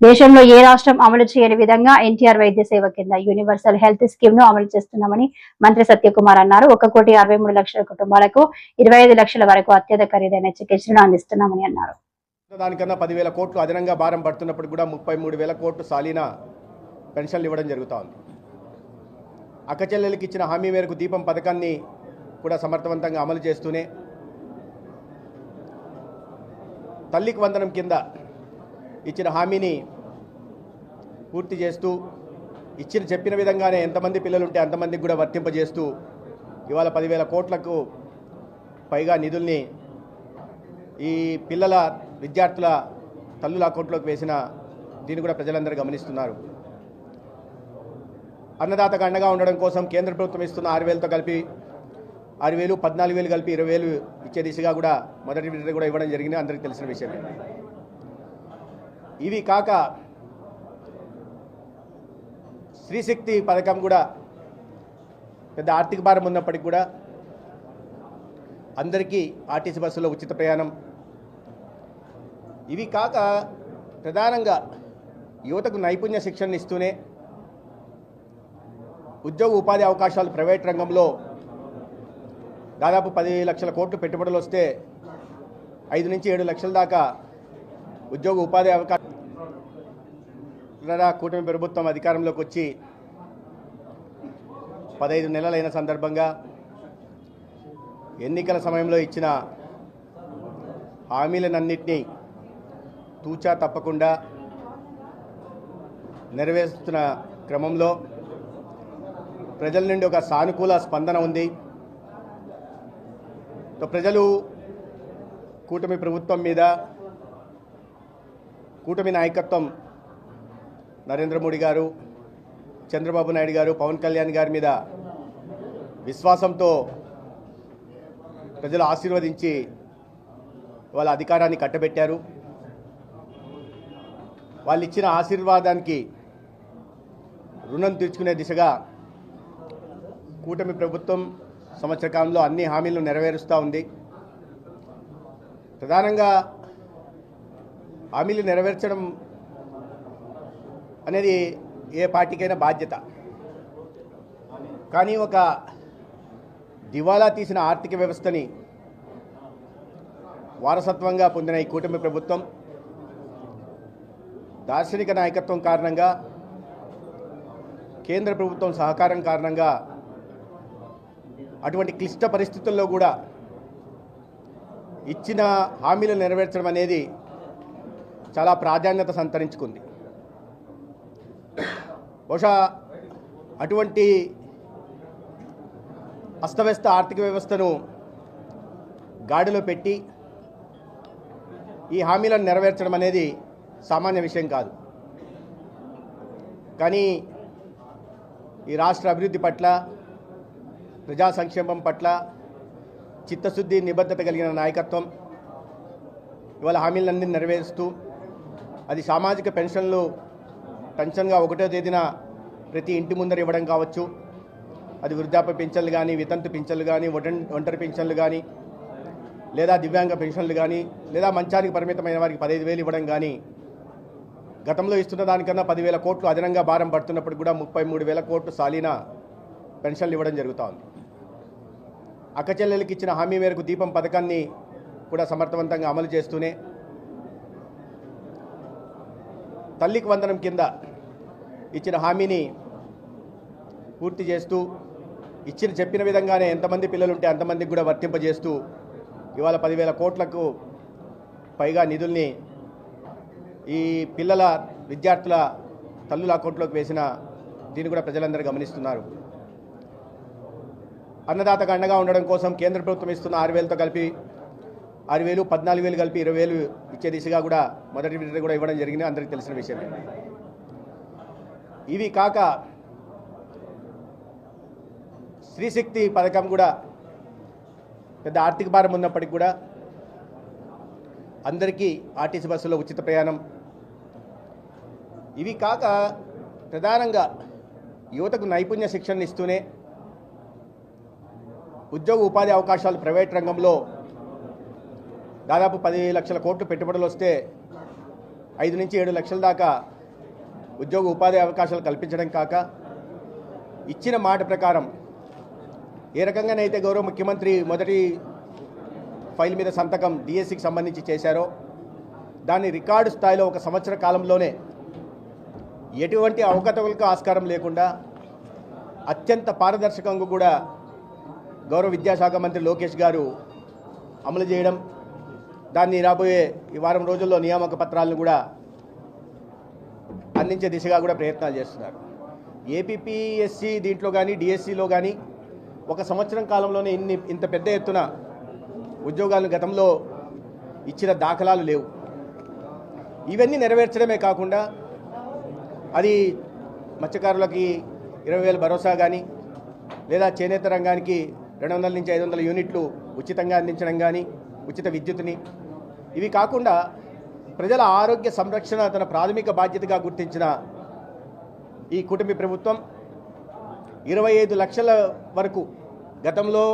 దేశంలో ఏ రాష్ట్రం అమలు చేయని విధంగా ఎన్టీఆర్ వైద్య సేవ కింద యూనివర్సల్ హెల్త్ స్కీమ్ను అమలు చేస్తున్నామని మంత్రి సత్యకుమార్ అన్నారు. ఒక కోటి అరవై మూడు లక్షల కుటుంబాలకు ఇరవై ఐదు లక్షల వరకు అత్యధిక ఖరీదైన చికిత్సను అందిస్తున్నామని అన్నారు. దానికన్నా పదివేల కోట్లు అదనంగా భారం పడుతున్నప్పుడు కూడా ముప్పై మూడు వేల కోట్లు సాలీన పెన్షన్లు ఇవ్వడం జరుగుతూ ఉంది. అక్కచెల్లెలకి ఇచ్చిన హామీ మేరకు దీపం పథకాన్ని కూడా సమర్థవంతంగా అమలు చేస్తూనే తల్లికి వందనం కింద ఇచ్చిన హామీని పూర్తి చేస్తూ ఇచ్చిన చెప్పిన విధంగానే ఎంతమంది పిల్లలుంటే అంతమందికి కూడా వర్తింపజేస్తూ ఇవాళ పదివేల కోట్లకు పైగా నిధుల్ని ఈ పిల్లల విద్యార్థుల తల్లుల అకౌంట్లోకి వేసిన దీన్ని కూడా ప్రజలందరూ గమనిస్తున్నారు. అన్నదాతకు అండగా ఉండడం కోసం కేంద్ర ప్రభుత్వం ఇస్తున్న ఆరు వేలతో కలిపి ఆరు వేలు పద్నాలుగు వేలు కలిపి ఇరవై వేలు ఇచ్చే దిశగా కూడా మొదటి విడత కూడా ఇవ్వడం జరిగింది. అందరికీ తెలిసిన విషయమే. ఇవి కాక స్త్రీశక్తి పథకం కూడా పెద్ద ఆర్థిక భారం ఉన్నప్పటికీ కూడా అందరికీ ఆర్టీసీ బస్సులో ఉచిత ప్రయాణం. ఇవి కాక ప్రధానంగా యువతకు నైపుణ్య శిక్షణ ఇస్తూనే ఉద్యోగ ఉపాధి అవకాశాలు ప్రైవేట్ రంగంలో దాదాపు పది లక్షల కోట్లు పెట్టుబడులు వస్తే ఐదు నుంచి ఏడు లక్షల దాకా ఉద్యోగ ఉపాధి అవకాశం కూటమి ప్రభుత్వం అధికారంలోకి వచ్చి పదహైదు నెలలైన సందర్భంగా ఎన్నికల సమయంలో ఇచ్చిన హామీలనన్నింటినీ తూచా తప్పకుండా నెరవేరుస్తున్న క్రమంలో ప్రజల నుండి ఒక సానుకూల స్పందన ఉంది. ప్రజలు కూటమి ప్రభుత్వం మీద కూటమి నాయకత్వం నరేంద్ర మోడీ గారు చంద్రబాబు నాయుడు గారు పవన్ కళ్యాణ్ గారి మీద విశ్వాసంతో ప్రజలు ఆశీర్వదించి వాళ్ళ అధికారాన్ని కట్టబెట్టారు. వాళ్ళు ఇచ్చిన ఆశీర్వాదానికి రుణం తీర్చుకునే దిశగా కూటమి ప్రభుత్వం సంవత్సర కాలంలో అన్ని హామీలను నెరవేరుస్తూ ఉంది. ప్రధానంగా హామీలు నెరవేర్చడం అనేది ఏ పార్టీకైనా బాధ్యత. కానీ ఒక దివాలా తీసిన ఆర్థిక వ్యవస్థని వారసత్వంగా పొందిన ఈ కూటమి ప్రభుత్వం దార్శనిక నాయకత్వం కారణంగా కేంద్ర ప్రభుత్వం సహకారం కారణంగా అటువంటి క్లిష్ట పరిస్థితుల్లో కూడా ఇచ్చిన హామీలు నెరవేర్చడం అనేది చాలా ప్రాధాన్యత సంతరించుకుంది. బహుశా అటువంటి అస్తవ్యస్త ఆర్థిక వ్యవస్థను గాడిలో పెట్టి ఈ హామీలను నెరవేర్చడం అనేది సామాన్య విషయం కాదు. కానీ ఈ రాష్ట్ర అభివృద్ధి పట్ల ప్రజా సంక్షేమం పట్ల చిత్తశుద్ధి నిబద్ధత కలిగిన నాయకత్వం ఇవాళ హామీలన్నీ నెరవేరుస్తూ అది సామాజిక పెన్షన్లు పెన్షన్గా ఒకటో తేదీన ప్రతి ఇంటి ముందర ఇవ్వడం కావచ్చు. అది వృద్ధాప్య పింఛన్లు కానీ వితంతు పింఛన్లు కానీ ఒంటరి ఒంటరి పింఛన్లు కానీ లేదా దివ్యాంగ పెన్షన్లు కానీ లేదా మంచానికి పరిమితమైన వారికి పదహైదు వేలు ఇవ్వడం కానీ గతంలో ఇస్తున్న దానికన్నా పదివేల కోట్లు అదనంగా భారం పడుతున్నప్పుడు కూడా ముప్పై మూడు వేల కోట్లు సాలీన పెన్షన్లు ఇవ్వడం జరుగుతూ ఉంది అక్కచెల్లెలకి ఇచ్చిన హామీ మేరకు దీపం పథకాన్ని కూడా సమర్థవంతంగా అమలు చేస్తూనే తల్లికి వందనం కింద ఇచ్చిన హామీని పూర్తి చేస్తూ ఇచ్చిన చెప్పిన విధంగానే ఎంతమంది పిల్లలుంటే అంతమందికి కూడా వర్తింపజేస్తూ ఇవాళ పదివేల కోట్లకు పైగా నిధుల్ని ఈ పిల్లల విద్యార్థుల తల్లుల అకౌంట్లోకి వేసిన దీన్ని కూడా ప్రజలందరూ గమనిస్తున్నారు. అన్నదాతకు అండగా ఉండడం కోసం కేంద్ర ప్రభుత్వం ఇస్తున్న ఆరు వేలతో కలిపి ఆరు వేలు పద్నాలుగు వేలు కలిపి ఇరవై వేలు ఇచ్చే దిశగా కూడా మొదటి విడత కూడా ఇవ్వడం జరిగింది. అందరికీ తెలిసిన విషయమే. ఇవి కాక స్త్రీశక్తి పథకం కూడా పెద్ద ఆర్థిక భారం ఉన్నప్పటికీ కూడా అందరికీ ఆర్టీసీ బస్సులో ఉచిత ప్రయాణం. ఇవి కాక ప్రధానంగా యువతకు నైపుణ్య శిక్షణ ఇస్తూనే ఉద్యోగ ఉపాధి అవకాశాలు ప్రైవేట్ రంగంలో దాదాపు పది లక్షల కోట్లు పెట్టుబడులు వస్తే ఐదు నుంచి ఏడు లక్షల దాకా ఉద్యోగ ఉపాధి అవకాశాలు కల్పించడం కాక ఇచ్చిన మాట ప్రకారం ఏ రకంగానైతే గౌరవ ముఖ్యమంత్రి మొదటి ఫైల్ మీద సంతకం డిఎస్సికి సంబంధించి చేశారో దాన్ని రికార్డు స్థాయిలో ఒక సంవత్సర కాలంలోనే ఎటువంటి అవకతవలకు ఆస్కారం లేకుండా అత్యంత పారదర్శకంగా కూడా గౌరవ విద్యాశాఖ మంత్రి లోకేష్ గారు అమలు చేయడం దాన్ని రాబోయే ఈ వారం రోజుల్లో నియామక పత్రాలను కూడా అందించే దిశగా కూడా ప్రయత్నాలు చేస్తున్నారు. ఏపీపీఎస్సి దీంట్లో కానీ డిఎస్సిలో కానీ ఒక సంవత్సరం కాలంలోనే ఇన్ని ఇంత పెద్ద ఎత్తున ఉద్యోగాలను గతంలో ఇచ్చిన దాఖలాలు లేవు. ఇవన్నీ నెరవేర్చడమే కాకుండా అది మత్స్యకారులకి ఇరవై వేల భరోసా కానీ లేదా చేనేత రంగానికి రెండు వందల నుంచి ఐదు వందల యూనిట్లు ఉచితంగా అందించడం కానీ ఉచిత విద్యుత్ని ఇవి కాకుండా ప్రజల ఆరోగ్య సంరక్షణ తన ప్రాథమిక బాధ్యతగా గుర్తించిన ఈ కుటుంబ ప్రభుత్వం ఇరవై ఐదు లక్షల వరకు గతంలో